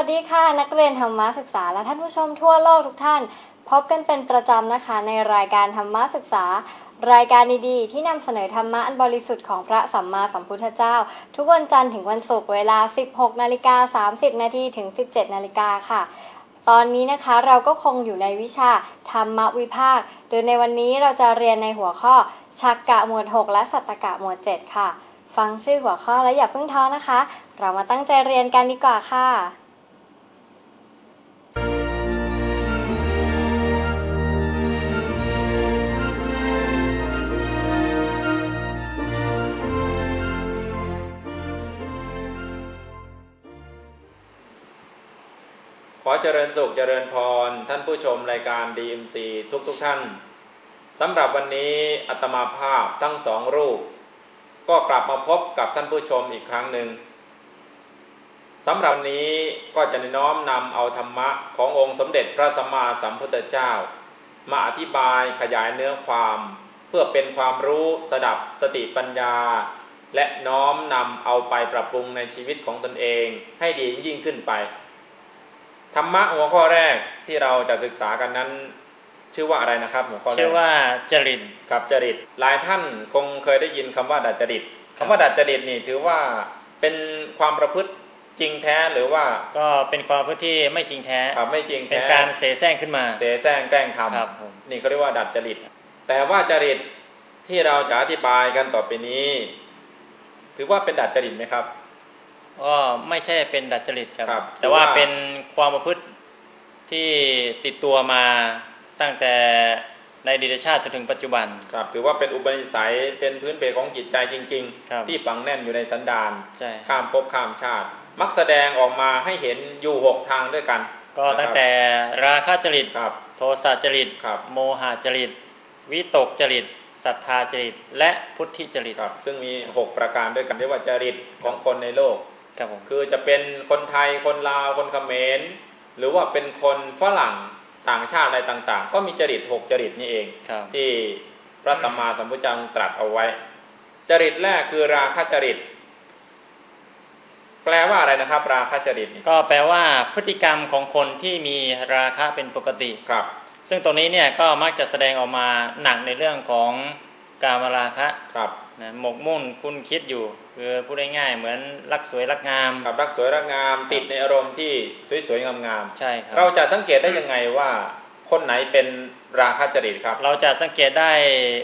วัสดีค่ะ นักเรียนธรรมศึกษาและท่านผู้ชมทั่วโลกทุกท่าน พบกันเป็นประจำนะคะ ในรายการธรรมศึกษา รายการดีๆ ที่นำเสนอธรรมะอันบริสุทธิ์ของพระสัมมาสัมพุทธเจ้า ทุกวันจันทร์ถึงวันศุกร์เวลา 16นาฬิกา30นาทีถึง 17นาฬิกาค่ะ ตอนนี้นะคะเราก็คงอยู่ในวิชาธรรมวิภาค โดยในวันนี้เราจะเรียนในหัวข้อชักกะหมวด 6 และสัตตกะหมวด 7 ค่ะ ฟังชื่อหัวข้อแล้วอย่าเพิ่งท้อนะคะ เรามาตั้งใจเรียนกันดีกว่าค่ะ อเจริญสุขเจริญพร ท่านผู้ชมรายการ DMC ทุกทุกท่านสำหรับวันนี้อัตมาภาพทั้งสองรูป ก็กลับมาพบกับท่านผู้ชมอีกครั้งหนึ่งสำหรับนนี้ก็จะน้อมนำเอาธรรมะขององค์สมเด็จพระสัมมาสัมพุทธเจ้า มาอธิบายขยายเนื้อความ เพื่อเป็นความรู้สดับสติปัญญา และน้อมนำเอาไปปรับปรุงในชีวิตของตนเองให้ดียิ่งขึ้นไป ธรรมะหัวข้อแรกที่เราจะศึกษากันนั้น ชื่อว่าอะไรนะครับหัวข้อแรกชื่อว่าจริตครับจริตหลายท่านคงเคยได้ยินคำว่าดัดจริตคำว่าดัดจริตนี่ถือว่าเป็นความประพฤติจริงแท้หรือว่าก็เป็นความพูดที่ไม่จริงแท้ครับไม่จริงเป็นแท้การเสแสร้งขึ้นมา เสแสร้งแกล้งทครับผมำนี่เขาเรียกว่าดัดจริต แต่ว่าจริตที่เราจะอธิบายกันต่อไปนี้ ถือว่าเป็นดัดจริตไหมครับ ก็ไม่ใช่เป็นดัดจริตครับครับแต่ว่าถือว่าเป็นความประพฤติที่ติดตัวมาตั้งแต่ในอดีตชาติจนถึงปัจจุบันครับถือว่าเป็นอุปนิสัยเป็นพื้นเพของจิตใจจริงครับๆที่ฝังแน่นอยู่ในสันดานใช่ข้ามภพข้ามชาติ มักแสดงออกมาให้เห็นอยู่หกทางด้วยกัน ก็ตั้งแต่ราคะจริตครับโทสะจริตครับโมหะจริต วิตกจริตศรัทธาจริตและพุทธิจริตครับ ซึ่งมีหกประการด้วยกันเรียกว่าจริตของคนในโลก ครับผมคือจะเป็นคนไทยคนลาวคนเขมรหรือว่าเป็นคนฝรั่งต่างชาติอะไรต่าง ๆ ก็มีจริตหกจริตนี่เองครับที่พระสัมมาสัมพุทธเจ้าตรัสเอาไว้ จริตแรกคือราคะจริต แปลว่าอะไรนะครับ ราคะจริตนี่ก็แปลว่าพฤติกรรมของคนที่มีราคะเป็นปกติครับ ซึ่งตรงนี้เนี่ยก็มักจะแสดงออกมาหนักในเรื่องของกามราคะครับ นะหมกมุ่นคุณคิดอยู่ คือพูดง่ายๆเหมือนรักสวยรักงามครับรักสวยรักงามติดในอารมณ์ที่สวยๆงามใช่ครับๆเราจะสังเกตได้ยังไงว่าคนไหนเป็นราคะจริตครับ เราจะสังเกตได้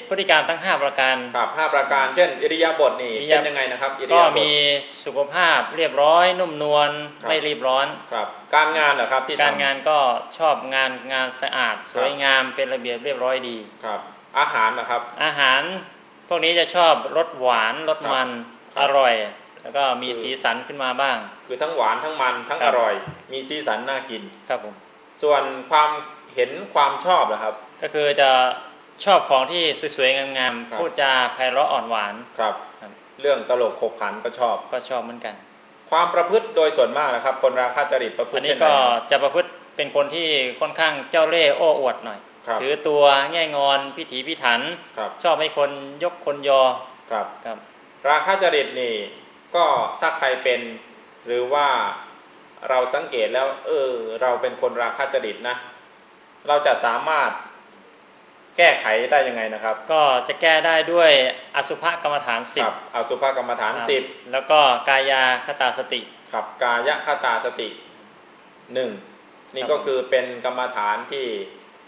พฤติกรรมทั้ง 5 ประการครับห้าประการ เช่น อิริยาบถนี่อิริเป็ยาบนถยังไงนะครับอิริก็ยาบถมีสุขภาพเรียบร้อยนุ่มนวลครับไม่รีบร้อนครับ การงานเหรอครับที่ทำการงานก็ชอบงานงานสะอาด สวยงามเป็นระเบียบเรียบร้อยดีครับ อาหารนะครับ อาหาร พวกนี้จะชอบรสหวานรสมันครับอร่อย แล้วก็มีคือสีสันขึ้นมาบ้าง คือทั้งหวานทั้งมันทั้งครัอบร่อย มีสีสันน่ากินครับผมส่วนความเห็นความชอบเหรอครับ ก็คือจะชอบของที่สวยๆงามครับๆพูดจาไพเราะอ่อนหวานครับครับ เรื่องตลกขบขันก็ชอบก็ชอบเหมือนกัน ความประพฤติโดยส่วนมากนะครับ คนราคะจริตประพฤอัตินนี้เช่นก็ไรจะประพฤติเป็นคนที่ค่อนข้างเจ้าเล่ห์โอ้อวดหน่อยครับ ถือตัวแง่งอนพิถีพิถันครับชอบให้คนยกคนยอครับครับ ราคะจริตนี่ก็ถ้าใครเป็นหรือว่าเราสังเกตแล้ว เออ เราเป็นคนราคะจริตนะ เราจะสามารถแก้ไขได้ยังไงนะครับ ก็จะแก้ได้ด้วยอสุภกรรมฐานสิคบรับอสุภกรรมฐานครับสิบแล้วก็กายาคตาสติครับกายคตาสติหนึ่งนี่ครับก็คือเป็นกรรมฐานที่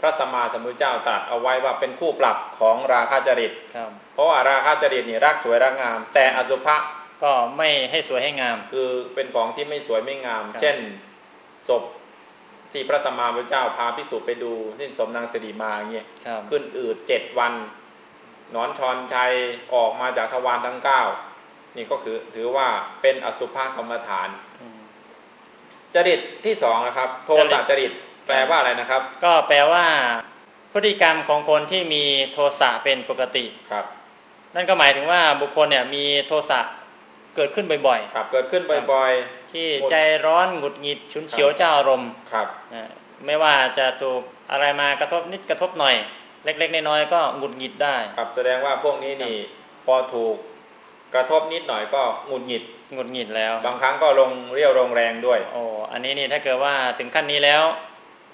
พระสัมมาสัมพุทธเจ้าตรัสเอาไว้ว่าเป็นคู่ปรับของราคะจริตครับเพราะว่าราคะจริตนี่รักสวยรักงาม แต่อสุภะก็ไม่ให้สวยให้งาม คือเป็นของที่ไม่สวยไม่งามครับเช่นศพที่พระสัมมาสัมพุทธเจ้าพาพิสุไปดูที่สมนางสิริมาอย่างเงี้ยครับขึ้นอืดเจ็ดวันหนอนชอนชัยออกมาจากทวารทั้งเก้านี่ก็คือถือว่าเป็นอสุภกรรมฐานอืมจริตที่สองนะครับ โทสะจริต แปลว่าอะไรนะครับ ก็แปลว่า พฤติกรรมของคนที่มีโทสะเป็นปกติครับ นั่นก็หมายถึงว่าบุคคลเนี่ยมีโทสะเกิดขึ้นบ่อยครับ เกิดขึ้นบ่อยๆ ที่ใจร้อนหงุดหงิดฉุนเฉียวเจ้าอารมณ์ๆครับนะไม่ว่าจะถูกอะไรมากระทบนิดกระทบหน่อย เล็ก ๆ น้อยๆก็หงุดหงิดได้ ครับ แสดงว่าพวกนี้นี่พอถูกกระทบนิดหน่อยก็หงุดหงิดหงุดหงิดแล้ว บางครั้งก็ลงเรี่ยวลงแรงด้วยโอ้อันนี้นี่ถ้าเกิดว่าถึงขั้นนี้แล้ว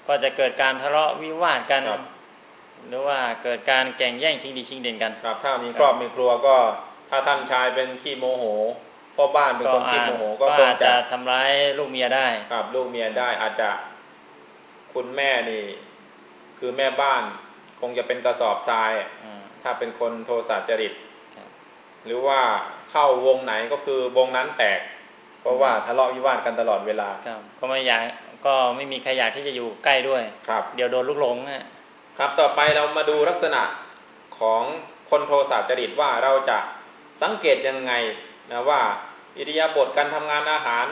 ก็จะเกิดการทะเลาะวิวาทกันครับหรือว่าเกิดการแข่งแย่งชิงดีชิงเด่นกันครับถ้ามีครอบมีครัวก็ถ้าท่านชายเป็นขี้โมโหพ่อบ้านเป็นคนขี้โมโหก็ก็คงอาจจะจะทำร้ายลูกเมียได้กับลูกเมียได้อาจจะคุณแม่นี่ คือแม่บ้านคงจะเป็นกระสอบทรายอ่าถ้าเป็นคนโทสะจริตครับหรือว่าเข้าวงไหนก็คือวงนั้นแตก เพราะว่าทะเลาะวิวาทกันตลอดเวลาครับก็ไม่อยาก ก็ไม่มีใครอยากที่จะอยู่ใกล้ด้วย ครับ เดี๋ยวโดนลูกหลงอะครับต่อไปเรามาดูลักษณะของคนโทสะจริตว่าเราจะสังเกตยังไงนะว่า อิริยาบถการทำงานอาหาร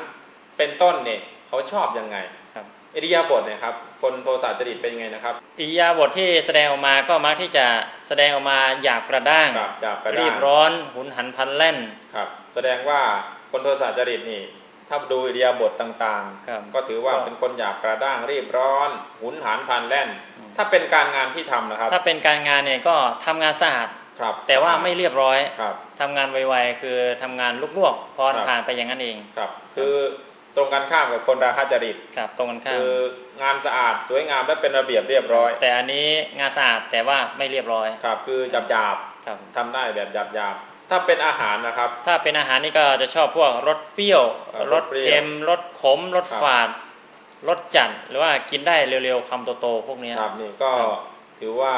เป็นต้นเนี่ยเขาชอบยังไงครับ อิริยาบถเนี่ยครับคนโทสะจริตเป็นยังไงนะครับ อิริยาบถที่แสดงออกมาก็มักที่จะแสดงออกมาหยาบกระด้างครับจากกระรีด้าบงร้อนหุนหันพลันแล่นครับ แสดงว่าคนโทสะจริตนี่ ถ้าดูอิริยาบถต่างครับๆก็ถือว่าก็เป็นคนหยาบกระด้างรีบร้อน หุนหันพลันแล่นอืมถ้าเป็นการงานที่ทำนะครับ ถ้าเป็นการงานเนี่ยก็ทำงานสะอาดครับแต่ว่าไม่เรียบร้อยครับทำงานไวๆคือทำงานลวกๆพอครับผ่านไปอย่างนั้นเองครับ คือตรงกันข้ามกับคนราคะจริตครับ ตรงกันข้ามคืองานสะอาดสวยงามและเป็นระเบียบเรียบร้อย แต่อันนี้งานสะอาดแต่ว่าไม่เรียบร้อยครับ คือหยาบหยาบครับๆทำได้แบบหยาบหยาบๆ ถ้าเป็นอาหารนะครับ ถ้าเป็นอาหารนี่ก็จะชอบพวกรสเปรี้ยวครับรรสสเปรี้ยวเค็มรสขมรสครับฝาดรสจัดหรือว่ากินได้เร็วๆคำโตๆพวกเนี้ยครับนี่ก็ครับถือว่า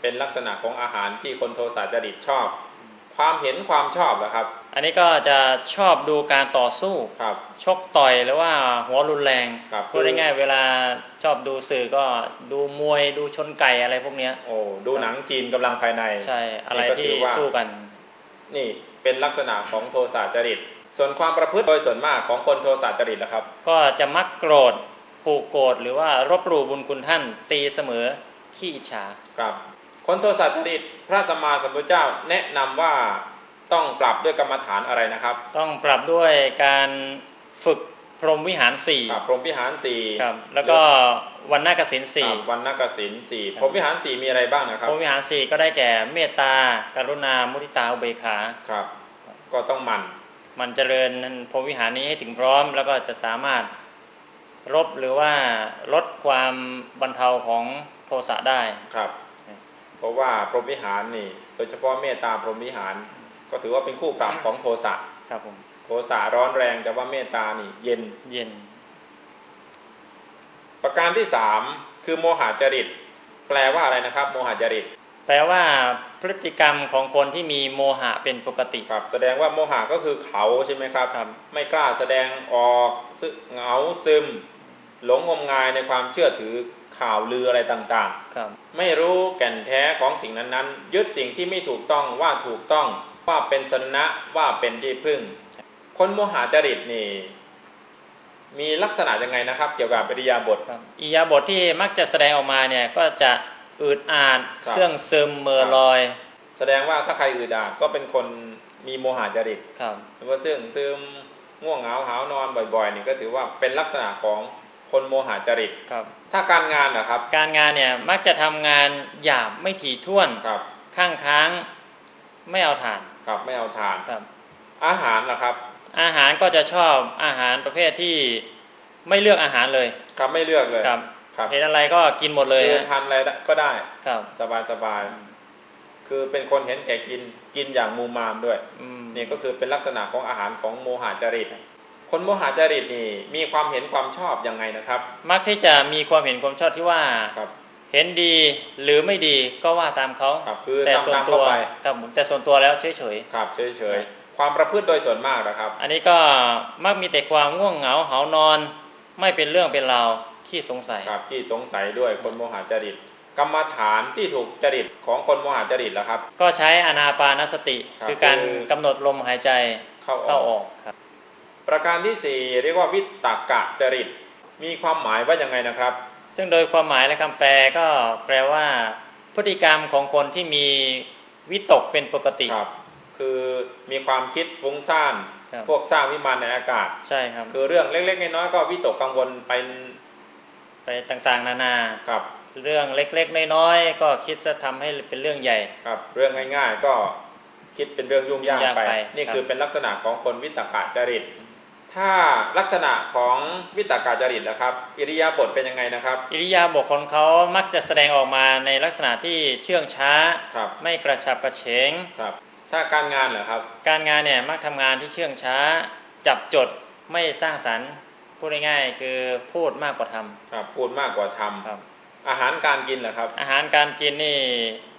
เป็นลักษณะของอาหารที่คนโทสะจริตชอบ ความเห็นความชอบนะครับ อันนี้ก็จะชอบดูการต่อสู้ครับ ชกต่อยหรือว่าหัวรุนแรงครับพูดง่ายๆเวลาชอบดูสื่อก็ดูมวยดูชนไก่อะไรพวกเนี้ยโอ้ดูหนังจีนกำลังภายในใช่อะไรนี่ก็ที่ถืว่าสู้กัน นี่เป็นลักษณะของโทสะจริต ส่วนความประพฤติโดยส่วนมากของคนโทสะจริตนะครับ ก็จะมักโกรธผูกโกรธหรือว่ารบหลู่บุญคุณท่านตีเสมอขี้อิจฉาครับคนโทสะจริตพระสัมมาสัมพุทธเจ้าแนะนำว่าต้องปรับด้วยกรรมฐานอะไรนะครับ ต้องปรับด้วยการฝึกพรหมวิหารสี่ครับพรหมวิหารสี่ครับแล้วก็ วันนากสินสี่ครับวันนักสินสี่ครับพรหมวิหารสี่มีอะไรบ้างนะคพรับรหมวิหารสี่ก็ได้แก่เมตตากรุณามุทิตาอุเบกขาครับ ก็ต้องหมันมันเจริญพรหมวิหารนี้ให้ถึงพร้อม แล้วก็จะสามารถรบหรือว่าลดความบรรเทาของโทสะได้ครับ เพราะว่าพรหมวิหารนี่ โดยเฉพาะเมตตาพรหมวิหาร ก็ถือว่าเป็นคู่ปรับของโทสะครับผมโทสะร้อนแรงแต่ว่าเมตตานี่ เย็นเย็น ประการที่สามคือโมหจริต แปลว่าอะไรนะครับ โมหจริต แปลว่าพฤติกรรมของคนที่มีโมหะเป็นปกติครับ แสดงว่าโมหะก็คือเขาใช่ไหมครับครับไม่กล้าแสดงออกซึเหงาซึม หลงงมงายในความเชื่อถือข่าวลืออะไรต่างๆ ครับ ไม่รู้แก่นแท้ของสิ่งนั้นๆ ยึดสิ่งที่ไม่ถูกต้องว่าถูกต้องว่าเป็นสนะว่าเป็นที่พึ่ง คนโมหะจริตนี่ มีลักษณะยังไงนะครับ เกี่ยวกับปริยาบทครับอิริยาบทที่มักจะแสดงออกมาเนี่ยก็จะอืดอาดครับเสื่องซึมเมอลอย แสดงว่าถ้าใครอืดอาดก็เป็นคนมีโมหะจริตครับหรือว่าซึ่งซึมง่วงเหงาหาวนอนบ่อยๆนี่ก็ถือว่าเป็นลักษณะของคนโมหะจริตครับ ถ้าการงานนะครับ การงานเนี่ยมักจะทำงานหยาบไม่ถี่ถ้วนครับ ข้างค้างไม่เอาฐานครับไม่เอาทานครับ อาหารนะครับ อาหารก็จะชอบอาหารประเภทที่ไม่เลือกอาหารเลยครับไม่เลือกเลยครับครับเห็นอะไรก็กินหมดเลยคือฮะทานอะไรก็ได้ครับสบายสบายๆคือเป็นคนเห็นแก่กินกินอย่างมูมามด้วยอืมนี่ก็คือเป็นลักษณะของอาหารของโมหะจริต คนโมหะจริตนี่มีความเห็นความชอบยังไงนะครับ มักที่จะมีความเห็นความชอบที่ว่าครับ เห็นดีหรือไม่ดีก็ว่าตามเขาครับคือแต่ตามส่วนตามตัเข้าวไปครับแต่ส่วนตัวแล้วเฉยครับเฉยๆ ความประพฤติโดยส่วนมากนะครับๆอันนี้ก็มักมีแต่ความง่วงเหงาเหานอน ไม่เป็นเรื่องเป็นราวขี้สงสัย ครับที่สงสัยด้วยคนโมหะจริต กรรมฐานที่ถูกจริตของคนโมหะจริตแล้วครับ ก็ใช้อนาปานสติ ครับคือการคือ กำหนดลมหายใจเข้าอเข้าอกออกครับ ประการที่สี่เรียกว่าวิตกกะจริต มีความหมายว่ายังไงนะครับ ซึ่งโดยความหมายและคำแปลก็แปลว่า พฤติกรรมของคนที่มีวิตกเป็นปกติ ครับ คือมีความคิดฟุ้งซ่านครับพวกสร้างวิมานในอากาศใช่ครับ คือเรื่องเล็ก ๆ น้อยๆก็วิตกกังวลไปไปต่างๆ นานากับเรื่องเล็ก ๆ น้อยๆก็คิดจะทำให้เป็นเรื่องใหญ่กับ เรื่องง่าย ๆ ก็คิดเป็นเรื่องยุ่งยากยากไปไป นี่ครับคือเป็นลักษณะของคนวิตกจริต ถ้าลักษณะของวิตกจริตนะครับ อิริยาบถเป็นยังไงนะครับ อิริยาบถของเขามักจะแสดงออกมาในลักษณะที่เชื่องช้าครับไม่กระฉับกระเฉงครับ ถ้าการงานเหรอครับ การงานเนี่ยมักทำงานที่เชื่องช้า จับจดไม่สร้างสรรค์พูดง่ายๆคือพูดมากกว่าทครับพูดมากกว่าทำครับำอาหารการกินเหรอครับ อาหารการกินนี่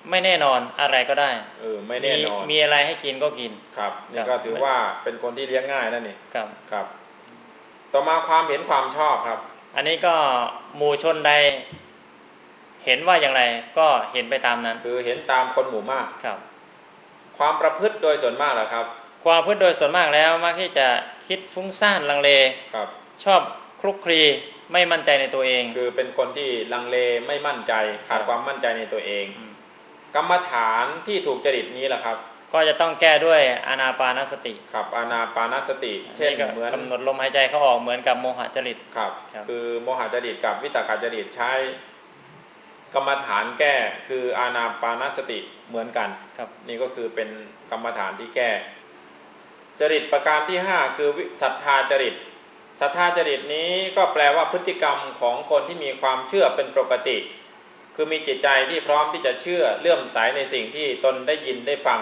ไม่แน่นอนอะไรก็ได้เออไม่แน่นอนมีมีอะไรให้กินก็กินครับนี่ครับก็ถือว่าเป็นคนที่เลี้ยงง่ายนั่นนี่ครับครับ ต่อมาความเห็นความชอบครับ อันนี้ก็หมู่ชนใดเห็นว่าอย่างไรก็เห็นไปตามนั้น คือเห็นตามคนหมู่มากครับ ความประพฤติโดยส่วนมากเหรอครับ ความพืชโดยส่วนมากแล้วมักที่จะคิดฟุ้งซ่านลังเลครับ ชอบคลุกคลีไม่มั่นใจในตัวเอง คือเป็นคนที่ลังเลไม่มั่นใจขาดครับความมั่นใจในตัวเองมกรรมฐานที่ถูกจริตนี้แหละครับ ก็จะต้องแก้ด้วยอานาปานสติ ครับอานาปานสติ เช่นก็เหมือนกำหนดลมหายใจเขาออกเหมือนกับโมหะจริตครับครับ คือโมหะจริตกับวิตกจริตใช้ กรรมฐานแก้คืออานาปานสติ เหมือนกันครับ นี่ก็คือเป็นกรรมฐานที่แก้ จริตประการที่ห้าคือวิศรัทธาจริตศรัทธาจริตนี้ก็แปลว่าพฤติกรรมของคนที่มีความเชื่อเป็นปกติ คือมีจิตใจที่พร้อมที่จะเชื่อเลื่อมใสในสิ่งที่ตนได้ยินได้ฟัง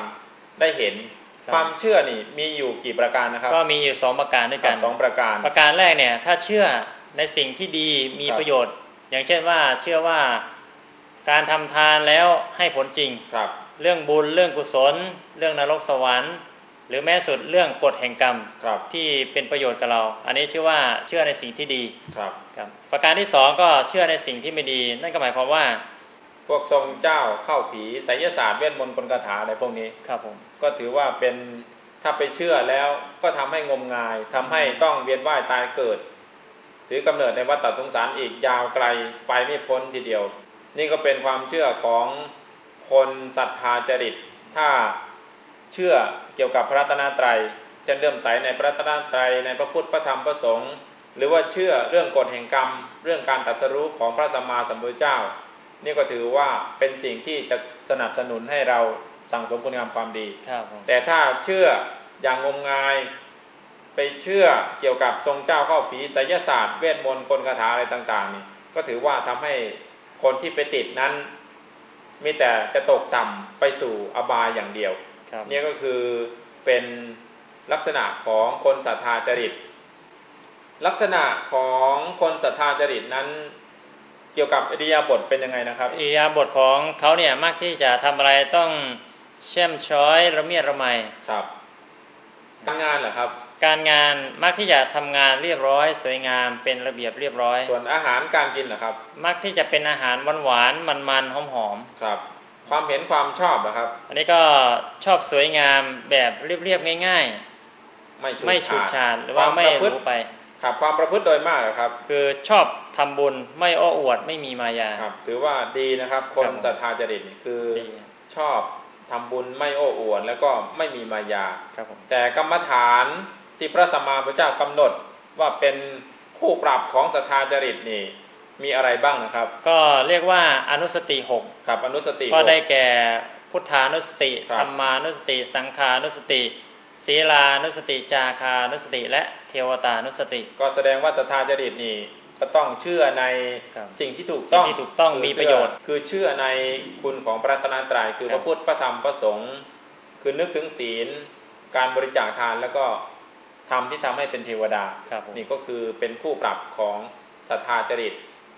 ได้เห็นครับความเชื่อนี่มีอยู่กี่ประการนะครับ ก็มีอยู่สองประการด้วยครักับนสองประการ ประการแรกเนี่ย ถ้าเชื่อในสิ่งที่ดีมีครับประโยชน์ อย่างเช่นว่าเชื่อว่าการทำทานแล้วให้ผลจริงครับ เรื่องบุญเรื่องกุศล เรื่องนรกสวรรค์ หรือแม้สุดเรื่องกฎแห่งกรรมครับที่เป็นประโยชน์กับเรา อันนี้ชื่อว่าเชื่อในสิ่งที่ดีครับครับ ประการที่สองก็เชื่อในสิ่งที่ไม่ดี นั่นก็หมายความว่า พวกทรงเจ้าเข้าผีไสยศาสตร์เวทมนต์กลคาถาอะไรพวกนี้ครับผมก็ถือว่าเป็นถ้าไปเชื่อแล้วก็ทำให้งมงายทำให้ต้องเวียนว่ายตายเกิดถือกำเนิดในวัฏสงสารอีกยาวไกลไปไม่พ้นทีเดียว นี่ก็เป็นความเชื่อของ คนศรัทธาจริต ถ้าเชื่อเกี่ยวกับพระรัตนตรัยเช่นเลื่อมใสในพระรัตนตรัยในพระพุทธพระธรรมพระสงฆ์หรือว่าเชื่อเรื่องกฎแห่งกรรม เรื่องการตรัสรู้ของพระสัมมาสัมพุทธเจ้า นี่ก็ถือว่าเป็นสิ่งที่จะสนับสนุนให้เราสั่งสมคุณงามความดีครับผมแต่ถ้าเชื่ออย่างงมงาย ไปเชื่อเกี่ยวกับทรงเจ้าเข้าผีไสยศาสตร์เวทมนต์กลคาถาอะไรต่าง ๆ นี่ก็ถือว่าทำให้คนที่ไปติดนั้น มีแต่จะตกต่ำไปสู่อบายอย่างเดียวครับเนี่ยก็คือเป็นลักษณะของคนศรัทธาจริต ลักษณะของคนศรัทธาจริตนั้น เกี่ยวกับอริยาบทเป็นยังไงนะครับอิริยาบถของเขาเนี่ยมักที่จะทำอะไรต้องเช่มช้อยระเมียดระไมครับ การงานเหรอครับ การงานมักที่จะทำงานเรียบร้อย สวยงามเป็นระเบียบเรียบร้อย ส่วนอาหารการกินเหรอครับ มักที่จะเป็นอาหารหวานๆมันๆหอมครับ ความเห็นความชอบเหรอครับๆอันนี้ก็ชอบสวยงามแบบเรียบๆง่ายไม่ๆไม่ฉูดฉาดหรือว่าควไม่ประพฤติรู้ไปครับความประพฤติโดยมากเหรอครับ คือชอบทำบุญไม่อ้ออวดไม่มีมายาครับ ถือว่าดีนะครับ คนครับผมศรัทธาจริตนี่คือดีชอบทำบุญไม่โอ้อวดแล้วก็ไม่มีมายาครับผมแต่กรรมฐาน ที่พระสัมมาสัมพุทธเจ้ากำหนดว่าเป็นคู่ปรับของศรัทธาจริตนี่มีอะไรบ้างนะครับ ก็เรียกว่าอนุสติหกกับอนุสติก็ได้แก่พุทธานุสติครับธรรมานุสติ สังขานุสติศีลานุสติจาคานุสติ และเทวตานุสติ ก็แสดงว่าศรัทธาจริตนี่ก็ต้องเชื่อในครับสิ่งที่ถูกต้องสิ่งที่ถูกต้องคืมีประโยชน์เชื่อคือเชื่อในคุณของพระรัตนตรัยคือครัพบระพุทธพระธรรมพระสงฆ์คือนึกถึงศีล การบริจาคทานแล้วก็ ทำที่ทำให้เป็นเทวดาครับผมนี่ก็คือเป็นคู่ปรับของศรัทธาจริต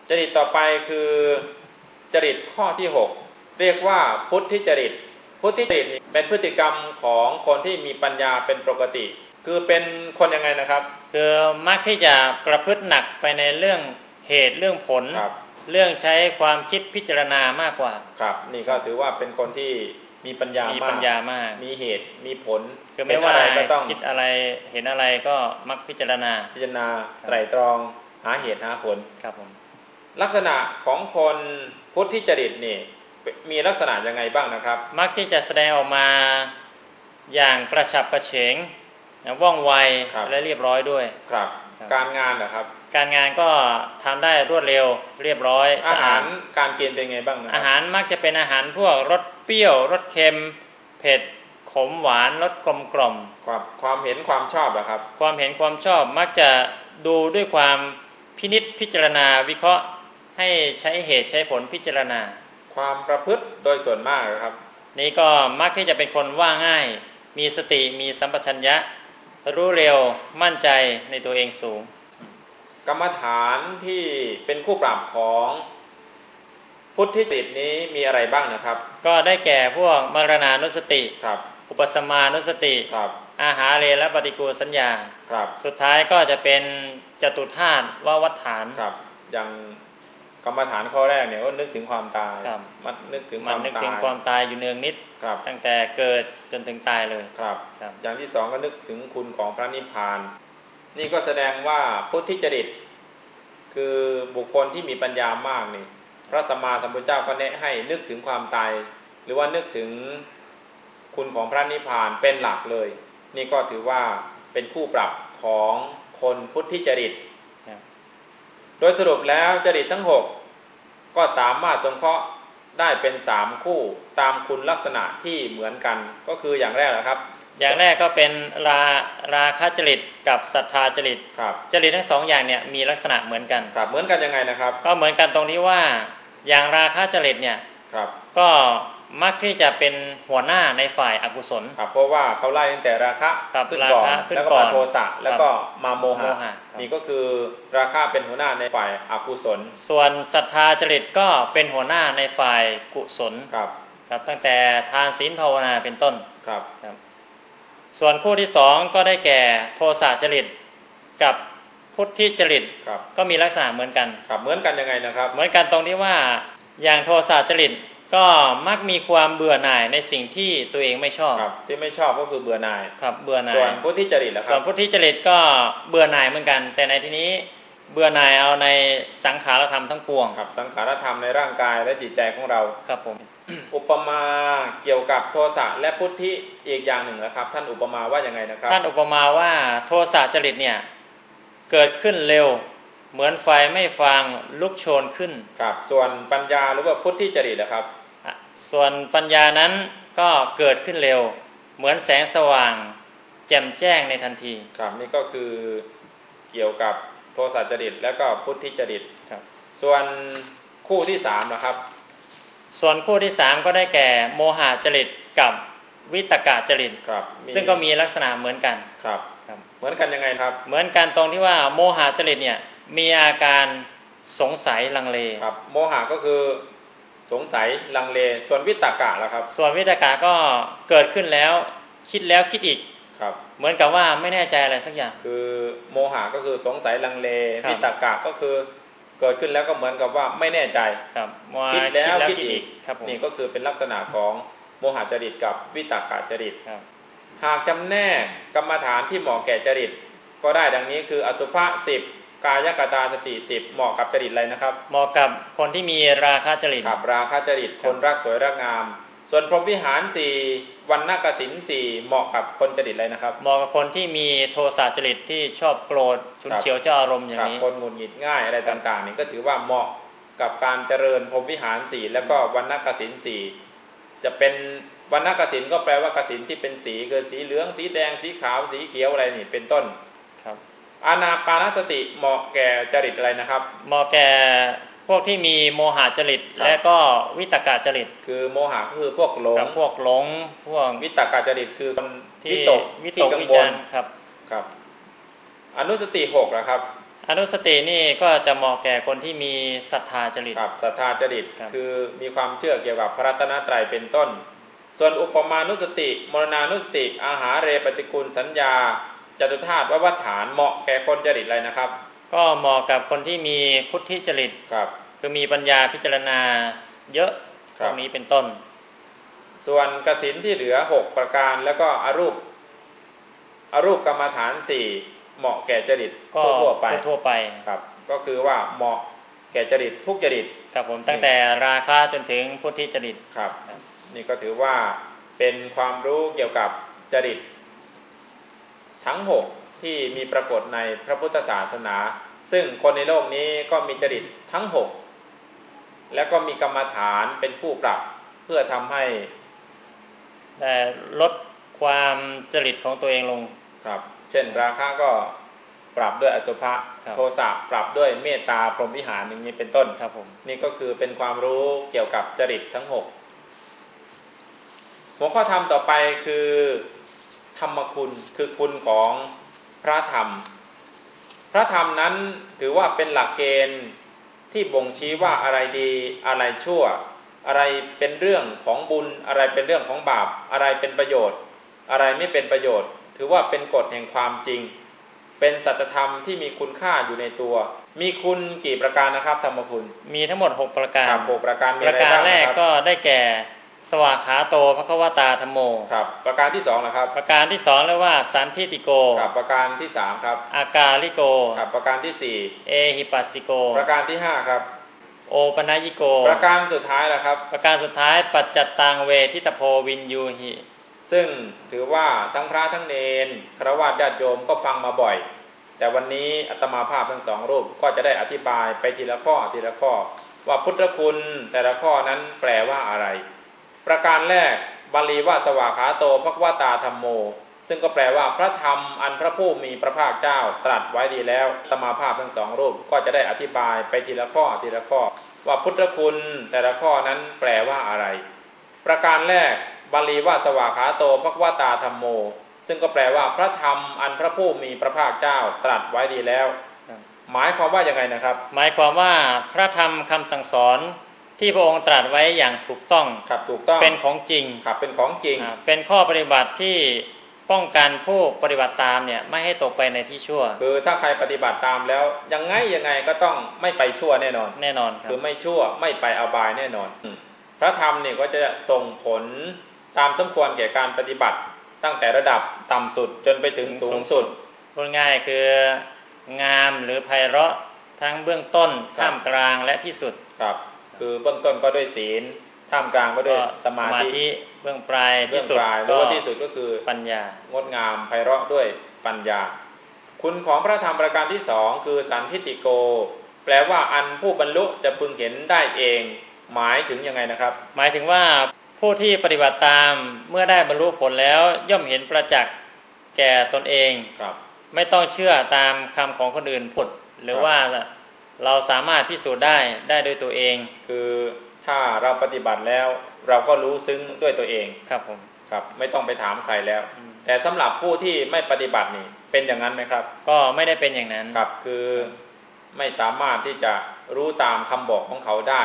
จริตต่อไปคือจริตข้อที่ 6 เรียกว่าพุทธิจริต พุทธิจริตนี่เป็นพฤติกรรมของคนที่มีปัญญาเป็นปกติ คือเป็นคนยังไงนะครับ คือมักที่จะประพฤติหนักไปในเรื่องเหตุเรื่องผลครับเรื่องใช้ความคิดพิจารณามากกว่า ครับ นี่ก็ถือว่าเป็นคนที่ มีปัญญามีมากปัญญามาก มีเหตุมีผลคือไม่ว่าเห็นอะไรก็ต้องคิดอะไรเห็นอะไรก็มักพิจารณา พิจารณาไตรตรองหาเหตุหาผลครับผมลักษณะของคนพุทธิจริตนี่มีลักษณะยังไงบ้างนะครับ มักที่จะแสดงออกมาอย่างกระฉับกระเฉงนะว่องไวครับและเรียบร้อยด้วยครับครับ การงานนะครับ การงานก็ทำได้รวดเร็วเรียบร้อยอาสะหาอาดรการกินเป็นไงบ้างนะคอารับหารมักจะเป็นอาหารพวกรส เปรี้ยวรสเค็ม เผ็ดขมหวานรสกลมกล่อมความความเห็นความชอบเหรอครับ ความเห็นความชอบมักจะดูด้วยความพินิษพิจารณาวิเคราะห์ให้ใช้เหตุใช้ผลพิจารณา ความประพฤติโดยส่วนมากเหรอครับ นี่ก็มักที่จะเป็นคนว่าง่าย มีสติมีสัมปชัญญะ รู้เร็วมั่นใจในตัวเองสูง กรรมฐานที่เป็นคู่ปรับของ พุทธิติดนี้มีอะไรบ้างนะครับ ก็ได้แก่พวกมรณานุสติครับ อุปสมานุสติครับ อาหารเรและปฏิกูลสัญญาครับ สุดท้ายก็จะเป็นจตุธาตุวาวัฏฐานครับ อย่างกรรมฐานข้อแรกเนี่ยก็นึกถึงความตายครับมันนึกถึงคมันวามนึกตาถึงยความตายอยู่เนืองนิดครับ ตั้งแต่เกิดจนถึงตายเลยครับครับ อย่างที่สองก็นึกถึงคุณของพระนิพพาน นี่ก็แสดงว่าพุทธิจริตคือบุคคลที่มีปัญญามากนี่พ ระสัมมาสัมพุทธเจ้าก็แนะให้นึกถึงความตาย หรือว่านึกถึงคุณของพระนิพพานเป็นหลักเลย นี่ก็ถือว่าเป็นคู่ปรับของคนพุทธิจริตครับโดยสรุปแล้วจริตทั้งหกก็สามารถสงเคราะห์ได้เป็นสามคู่ตามคุณลักษณะที่เหมือนกันก็คืออย่างแรกนะครับ อย่างแรกก็เป็นราราคะจริตกับศรัทธาจริตครับจริตทั้งสองอย่างเนี่ยมีลักษณะเหมือนกันครับเหมือนกันยังไงนะครับ ก็เหมือนกันตรงที่ว่า อย่างราคะจริตเนี่ยครับ ก็มักที่จะเป็นหัวหน้าในฝ่ายอากุศลครับเพราะว่าเขาไล่ตั้งแต่ราคะครับขึ้นก่อนราคะขึ้นแล้วก็ก่อมานโทสะแล้วก็มาโมหะโมหะครับนี่ก็คือราคะเป็นหัวหน้าในฝ่ายอกุศล ส่วนศรัทธาจริตก็เป็นหัวหน้าในฝ่ายกุศลครับ ครับตั้งแต่ทานศีลภาวนาเป็นต้นครับครับ ส่วนคู่ที่สองก็ได้แก่โทสะจริตกับ พุทธิจริตครับก็มีลักษณะเหมือนกันครับเหมือนกันยังไงนะครับ เหมือนกันตรงที่ว่าอย่างโทสะจริตก็มักมีความเบื่อหน่ายในสิ่งที่ตัวเองไม่ชอบครับที่ไม่ชอบก็คือเบื่อหน่ายครับเบื่อหน่าส่วนยพุทธิจริตล่ะคส่วรันบพุทธิจริตก็เบื่อหน่ายเหมือนกัน แต่ในที่นี้เบื่อหน่ายเอาในสังขารธรรมทั้งปวงครับ สังขารธรรมในร่างกายและจิตใจของเราครับผมอุปมาเกี่ยวกับโทสะและพุทธิอีกอย่างหนึ่งนะครับ ท่านอุปมาว่ายังไงนะครับ ท่านอุปมาว่าโทสะจริตเนี่ย เกิดขึ้นเร็ว เหมือนไฟไม่ฟางลุกโชนขึ้นครับ ส่วนปัญญาหรือว่าพุทธิจริตนะครับอะส่วนปัญญานั้นก็เกิดขึ้นเร็ว เหมือนแสงสว่าง แจ่มแจ้งในทันทีครับนี่ก็คือเกี่ยวกับโทสะจริตและก็พุทธิจริตครับ ส่วนคู่ที่สามนะครับ ส่วนคู่ที่สามก็ได้แก่โมหะจริตกับวิตกะจริตครับซึ่งก็มีลักษณะเหมือนกันครับครับ เหมือนกันยังไงครับ เหมือนกันตรงที่ว่าโมหะจริตเนี่ยมีอาการสงสัยลังเลครับ โมหะก็คือสงสัยลังเล ส่วนวิตกะล่ะครับ ส่วนวิตกะก็เกิดขึ้นแล้วคิดแล้วคิดอีกครับ เหมือนกับว่าไม่แน่ใจอะไรสักอย่าง คือโมหะก็คือสงสัยลังเลครับวิตกะก็คือเกิดขึ้นแล้วก็เหมือนกับว่าไม่แน่ใจครับมาคิดแล้วคิดคิดอีอีกกครับผมนี่ก็คือเป็นลักษณะของโมหะจริตกับวิตกะจริตครับ หากจำแนกกรรมฐานที่เหมาะแก่จริต ก็ได้ดังนี้คืออสุภะสิบกายกตาสติสิบเหมาะกับจริตอะไรนะครับ เหมาะกับคนที่มีราคะจริตขับราคะจริตคนรักสวยรักงาม ส่วนพรหมวิหารสี่วันนกสินสี่เหมาะกับคนจริตอะไรนะครับ เหมาะกับคนที่มีโทสะจริตที่ชอบโกรธฉุนครับเฉียวเจ้าอารมณ์อย่างกับนี้คนหงุดหงิดง่ายอะไรต่างๆนี่ก็ถือว่าเหมาะกับการเจริญพรหมวิหารสี่แล้วก็วันนกสินสี่จะเป็น วันนกสินก็แปลว่ากสินที่เป็นสีคือสีเหลือง สีแดง สีขาว สีเขียวอะไรนี่เป็นต้นครับ อานาปานสติเหมาะแก่จริตอะไรนะครับ เหมาะแก่พวกที่มีโมหะจริตครับและก็วิตกะจริต คือโมหะก็คือพวกหลงกับพวกหลง พวกวิตกจริตคือคนที่วิตกวิตที่กกังวิวจาลรณ์ครับครับ อนุสติหกนะครับอนุสตินี่ก็จะเหมาะแก่คนที่มีศรัทธาจริตครับศรัทธาจริตครับคือมีความเชื่อเกี่ยวกับพระรัตนตรัยเป็นต้น ส่วนอุปมานุสติ มรณานุสติ อาหารเรปฏิกุลสัญญาจตุธาตุววัฏฐานเหมาะแก่คนจริตอะไรนะครับ ก็เหมาะกับคนที่มีพุทธิจริตครับ คือมีปัญญาพิจารณาเยอะคพรับวกนี้เป็นต้น ส่วนกสินที่เหลือหกประการแล้วก็อรูป อรูปกรรมฐานสี่เหมาะแก่จริตก็ทั่วๆไปทั่วๆไปครับ ก็คือว่าเหมาะแก่จริตทุกจริตครับผมตั้งแต่ราคาจนถึงพุทธิจริตครับครับ นี่ก็ถือว่าเป็นความรู้เกี่ยวกับจริต ทั้งหกที่มีปรากฏในพระพุทธศาสนา ซึ่งคนในโลกนี้ก็มีจริตทั้งหกและก็มีกรรมฐานเป็นผู้ปรับเพื่อทำให้แต่ลดความจริตของตัวเองลงครับ เช่น ราคะก็ปรับด้วยอสุภะครับโทสะปรับด้วยเมตตาพรหมวิหารอย่างนี้เป็นต้นครับผมนี่ก็คือเป็นความรู้เกี่ยวกับจริตทั้งหก หัวข้อธรรมต่อไปคือธรรมคุณคือคุณของพระธรรม พระธรรมนั้นถือว่าเป็นหลักเกณฑ์ที่บ่งชี้ว่าอะไรดีอะไรชั่ว อะไรเป็นเรื่องของบุญ อะไรเป็นเรื่องของบาป อะไรเป็นประโยชน์ อะไรไม่เป็นประโยชน์ ถือว่าเป็นกฎแห่งความจริง เป็นสัจธรรมที่มีคุณค่าอยู่ในตัว มีคุณกี่ประการนะครับธรรมคุณ มีทั้งหมด 6 ประการครับหกประการมีปอะไรระการบ้างแรกนะครับก็ได้แก่ สวากขาโตภควตาธรรมโมครับ ประการที่สองนะครับ ประการที่สองเรียกว่าสันทิติโกครับประการที่สามครับ อากาลิโกครับประการที่สี่เอหิปัสสิโก ประการที่ห้าครับ โอปนายิโก ประการสุดท้ายแล้วครับ ประการสุดท้ายปัจจัตตังเวทิตโพวินยูหิ ซึ่งถือว่าทั้งพระทั้งเนนครวญญาติโยมก็ฟังมาบ่อย แต่วันนี้อาตมาภาพทั้งสองรูปก็จะได้อธิบายไปทีละข้อทีละข้อ ว่าพุทธคุณแต่ละข้อนั้นแปลว่าอะไร ประการแรกบาลีว่าสวากขาโตภควตาธรรมโม ซึ่งก็แปลว่าพระธรรมอันพระผู้มีพระภาคเจ้าตรัสไว้ดีแล้วอาตมาภาพทั้งสองรูปก็จะได้อธิบายไปทีละข้อทีละข้อ ว่าพุทธคุณแต่ละข้อนั้นแปลว่าอะไร ประการแรกบาลีว่าสวากขาโตภควตาธรรมโม ซึ่งก็แปลว่าพระธรรมอันพระผู้มีพระภาคเจ้าตรัสไว้ดีแล้ว หมายความว่ายังไงนะครับ หมายความว่าพระธรรมคำสั่งสอน ที่พระองค์ตรัสไว้อย่างถูกต้องครับถูกต้องเป็นของจริงครับเป็นของจริงอ่าเป็นข้อปฏิบัติที่ป้องกันผู้ปฏิบัติตามเนี่ยไม่ให้ตกไปในที่ชั่ว คือถ้าใครปฏิบัติตามแล้วยังไงยังไงก็ต้องไม่ไปชั่วแน่นอน แน่นอนครับคือไม่ชั่วไม่ไปอบายแน่นอนอืมพระธรรมเนี่ยก็จะส่งผลตามสมควรแก่การปฏิบัติตั้งแต่ระดับต่ำสุดจนไปถึงสูงสุดพูดง่ายคืองามหรือไพเราะทั้งเบื้องต้นครับท่ามกลางและที่สุดครับ คือเบื้องต้นก็ด้วยศีลท่ามกลางก็ด้วยก็สมาธิเบื้องปลายเบื้ที่องสุดปลายหรือก็ว่าที่สุดก็คือปัญญางดงามไพเราะด้วยปัญญา คุณของพระธรรมประการที่สองคือสันทิติโก แปลว่าอันผู้บรรลุจะพึงเห็นได้เอง หมายถึงยังไงนะครับ หมายถึงว่าผู้ที่ปฏิบัติตามเมื่อได้บรรลุผลแล้วย่อมเห็นประจักษ์แก่ตนเองครับ ไม่ต้องเชื่อตามคำของคนอื่นพูดหรือครับว่า เราสามารถพิสูจน์ได้ได้ด้วยตัวเอง คือถ้าเราปฏิบัติแล้ว เราก็รู้ซึ้งด้วยตัวเองครับผมครับไม่ต้องไปถามใครแล้วอืมแต่สำหรับผู้ที่ไม่ปฏิบัตินี่เป็นอย่างนั้นไหมครับ ก็ไม่ได้เป็นอย่างนั้นครับคือไม่สามารถที่จะรู้ตามคำบอกของเขาได้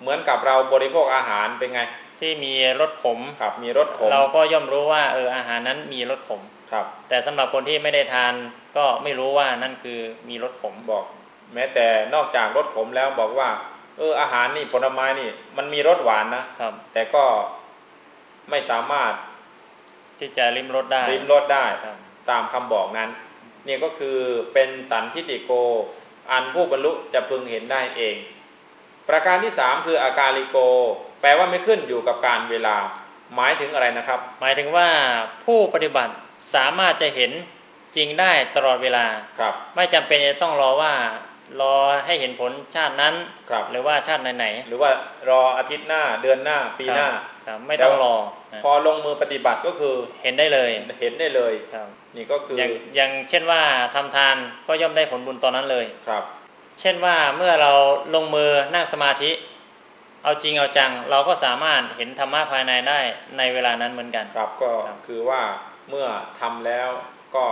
เหมือนกับเราบริโภคอาหารเป็นไง ที่มีรสขมครับมีรสขมเราก็ย่อมรู้ว่าเอออาหารนั้นมีรสขมครับ แต่สำหรับคนที่ไม่ได้ทานก็ไม่รู้ว่านั่นคือมีรสขมบอก แม้แต่นอกจากรสขมแล้วบอกว่า เอออาหารนี่ผลไม้นี่ มันมีรสหวานนะครับ แต่ก็ไม่สามารถที่จะริมรสได้ริมรสได้ครับตามคำบอกนั้น เนี่ยก็คือเป็นสันทิติโก อันผู้บรรลุจะพึงเห็นได้เอง ประการที่สามคืออากาลิโก แปลว่าไม่ขึ้นอยู่กับการเวลา หมายถึงอะไรนะครับ หมายถึงว่าผู้ปฏิบัติสามารถจะเห็นจริงได้ตลอดเวลาครับ ไม่จำเป็นจะต้องรอว่า รอให้เห็นผลชาตินั้นครับหรือว่าชาติไหนหรือว่ารออาทิตย์หน้าเดือนหน้าๆปีหน้าครับครับไม่ต้องรอนะพอลงมือปฏิบัติก็คือเห็นได้เลยเห็นได้เลยครับนี่ก็คืออย่างอย่างเช่นว่าทำทานก็ย่อมได้ผลบุญตอนนั้นเลยครับ เช่นว่าเมื่อเราลงมือนั่งสมาธิ เอาจริงเอาจัง เราก็สามารถเห็นธรรมะภายในได้ในเวลานั้นเหมือนกัน ครับก็ครับคือว่าเมื่อทำแล้วก็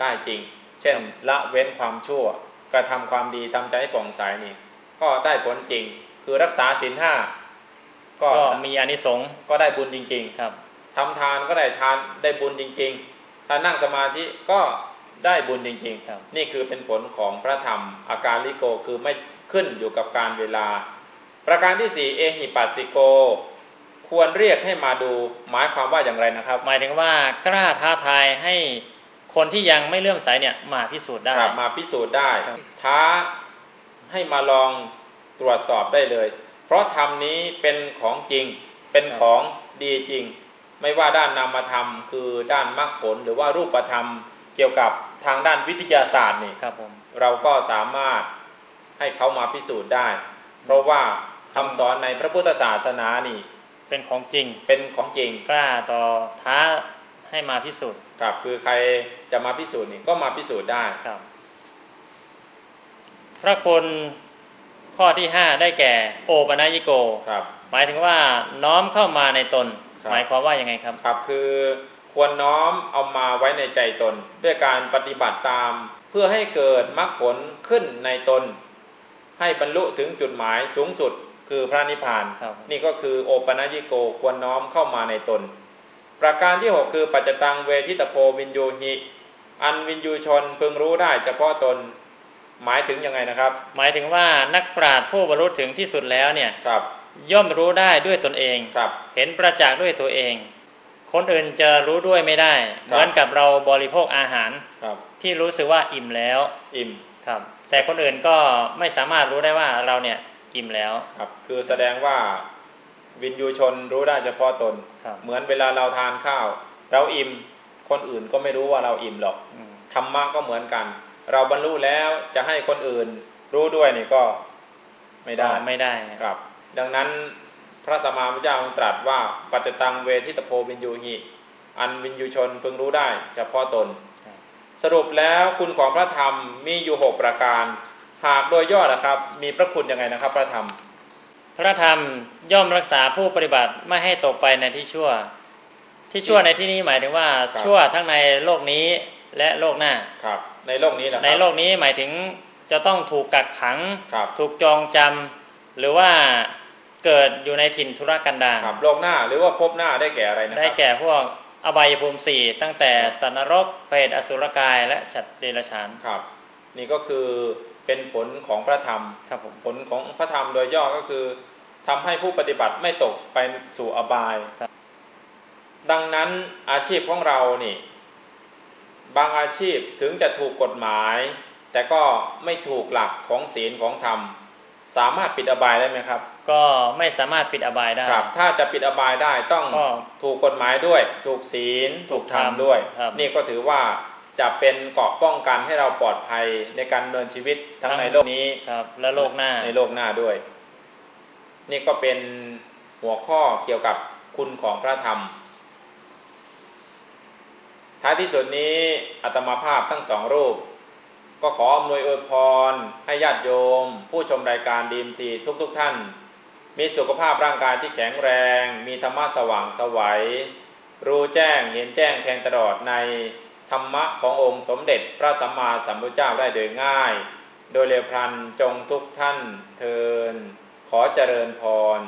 ได้จริง เช่นละเว้นความชั่ว กระทำความดีทำใจให้ผ่องใสนี่ ก็ได้ผลจริง คือรักษาศีลห้าก็ก็มีอานิสงส์ก็ได้บุญจริงครับๆทำทานก็ได้ทานได้บุญจริง ๆ ถ้านั่งสมาธิก็ได้บุญจริงครับๆนี่คือเป็นผลของพระธรรม อาการลิโกคือไม่ขึ้นอยู่กับการเวลา ประการที่สี่เอหิปัสสิโก ควรเรียกให้มาดูหมายความว่าอย่างไรนะครับ หมายถึงว่ากล้าท้าทายให้ คนที่ยังไม่เลื่อมใสเนี่ยมาพิสูจน์ได้ครับมาพิสูจน์ได้ครับท้าให้มาลองตรวจสอบได้เลย เพราะธรรมนี้เป็นของจริงเป็นของดีจริง ไม่ว่าด้านนามธรรม คือด้านมรรคผลหรือว่ารูปธรรมเกี่ยวกับทางด้านวิทยาศาสตร์นี่ครับผมเราก็สามารถให้เขามาพิสูจน์ได้ เพราะว่าคำสอนในพระพุทธศาสนานี่ เป็นของจริงเป็นของจริงกล้าต่อท้า ให้มาพิสูจน์ครับคือใครจะมาพิสูจน์นี่ก็มาพิสูจน์ได้ครับ พระคุณข้อที่ห้าได้แก่ โอปนยิโกครับ หมายถึงว่าน้อมเข้ามาในตนครับหมายความว่ายังไงครับครับคือควรน้อมเอามาไว้ในใจตน ด้วยการปฏิบัติตาม เพื่อให้เกิดมรรคผลขึ้นในตน ให้บรรลุถึงจุดหมายสูงสุดคือพระนิพพานครับนี่ก็คือโอปนยิโกควรน้อมเข้ามาในตน ประการที่6คือปัจจตังเวทิตโพวินยูหิอันวินยูชนพึงรู้ได้เฉพาะตนหมายถึงยังไงนะครับ หมายถึงว่านักปราชญ์ผู้บรรลุถึงที่สุดแล้วเนี่ยครับ ย่อมรู้ได้ด้วยตนเองครับ เห็นประจักษ์ด้วยตัวเอง คนอื่นจะรู้ด้วยไม่ได้ เหมือนกับเราบริโภคอาหารครับ ที่รู้สึกว่าอิ่มแล้ว อิ่มครับ แต่คนอื่นก็ไม่สามารถรู้ได้ว่าเราเนี่ยอิ่มแล้วครับ คือแสดงว่า วินยูชนรู้ได้เฉพาะตนครับเหมือนเวลาเราทานข้าว เราอิ่มคนอื่นก็ไม่รู้ว่าเราอิ่มหรอกอืมธรรมะก็เหมือนกัน เราบรรลุแล้วจะให้คนอื่นรู้ด้วยนี่ก็ไม่ได้ไม่ได้ครับ ดังนั้นพระสัมมาสัมพุทธเจ้าตรัสว่าปัจจตังเวทิตโพวินยูหิอันวินยูชนพึงรู้ได้เฉพาะตนครับสรุปแล้วคุณของพระธรรมมีอยู่หกประการ หากโดยย่อนะครับ มีพระคุณยังไงนะครับ พระธรรม พระธรรมย่อมรักษาผู้ปฏิบัติไม่ให้ตกไปในที่ชั่ว ที่ชั่วในที่นี้หมายถึงว่าครับชั่วทั้งในโลกนี้และโลกหน้าครับ ในโลกนี้นะครับในโลกนี้หมายถึงจะต้องถูกกักขังครับถูกจองจำหรือว่าเกิดอยู่ในถิ่นธุรกันดารครับโลกหน้าหรือว่าภพหน้าได้แก่อะไรนะคได้รับแก่พวกอบายภูมิสี่ตั้งแต่สันนรกเปรตอสุรกายและฉัตรเดรัจฉานครับ นี่ก็คือ เป็นผลของพระธรรมครับผมผลของพระธรรมโดยย่อก็คือทำให้ผู้ปฏิบัติไม่ตกไปสู่อบายดังนั้นอาชีพของเรานี่ บางอาชีพถึงจะถูกกฎหมาย แต่ก็ไม่ถูกหลักของศีลของธรรม สามารถปิดอบายได้ไหมครับ ก็ไม่สามารถปิดอบายได้ครับ ถ้าจะปิดอบายได้ต้องก็ถูกกฎหมายด้วย ถูกศีล ถูถูกกธรรมธรรมด้วยครับนี่ก็ถือว่า จะเป็นเกราะป้องกันให้เราปลอดภัยในการดำเนินชีวิตทั้งในโลกนี้ครับ และโลกหน้าในโลกหน้าด้วย นี่ก็เป็นหัวข้อเกี่ยวกับคุณของพระธรรม ท้ายที่สุดนี้อาตมาภาพทั้งสองรูป ก็ขออำนวยอวยพร ให้ญาติโยม ผู้ชมรายการดีมซีทุกๆทท่าน มีสุขภาพร่างกายที่แข็งแรง มีธรรมะสว่างไสวัยรู้แจ้งเห็นแจ้งแทงตลอดใน ธรรมะขององค์สมเด็จพระสัมมาสัมพุทธเจ้าได้โดยง่าย โดยเร็วพลันจงทุกท่านเทินขอเจริญพร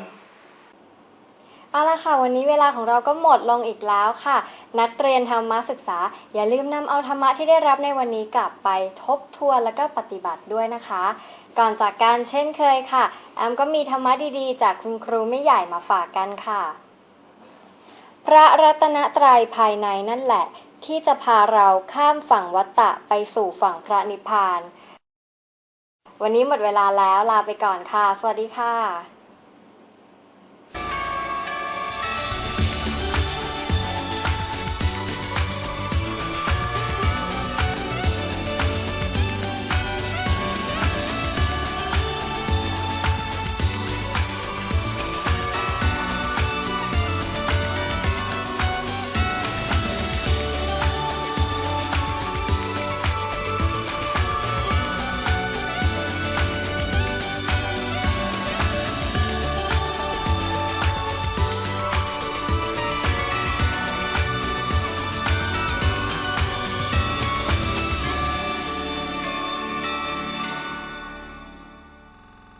เอาละค่ะ วันนี้เวลาของเราก็หมดลงอีกแล้วค่ะ นักเรียนธรรมศึกษา อย่าลืมนำเอาธรรมะที่ได้รับในวันนี้กลับไปทบทวนแล้วก็ปฏิบัติด้วยนะคะ ก่อนจากการเช่นเคยค่ะ แอมก็มีธรรมะดีๆ จากคุณครูไม่ใหญ่มาฝากกันค่ะ พระรัตนตรัยภายในนั่นแหละ ที่จะพาเราข้ามฝั่งวัฏฏะไปสู่ฝั่งพระนิพพาน วันนี้หมดเวลาแล้วลาไปก่อนค่ะ สวัสดีค่ะ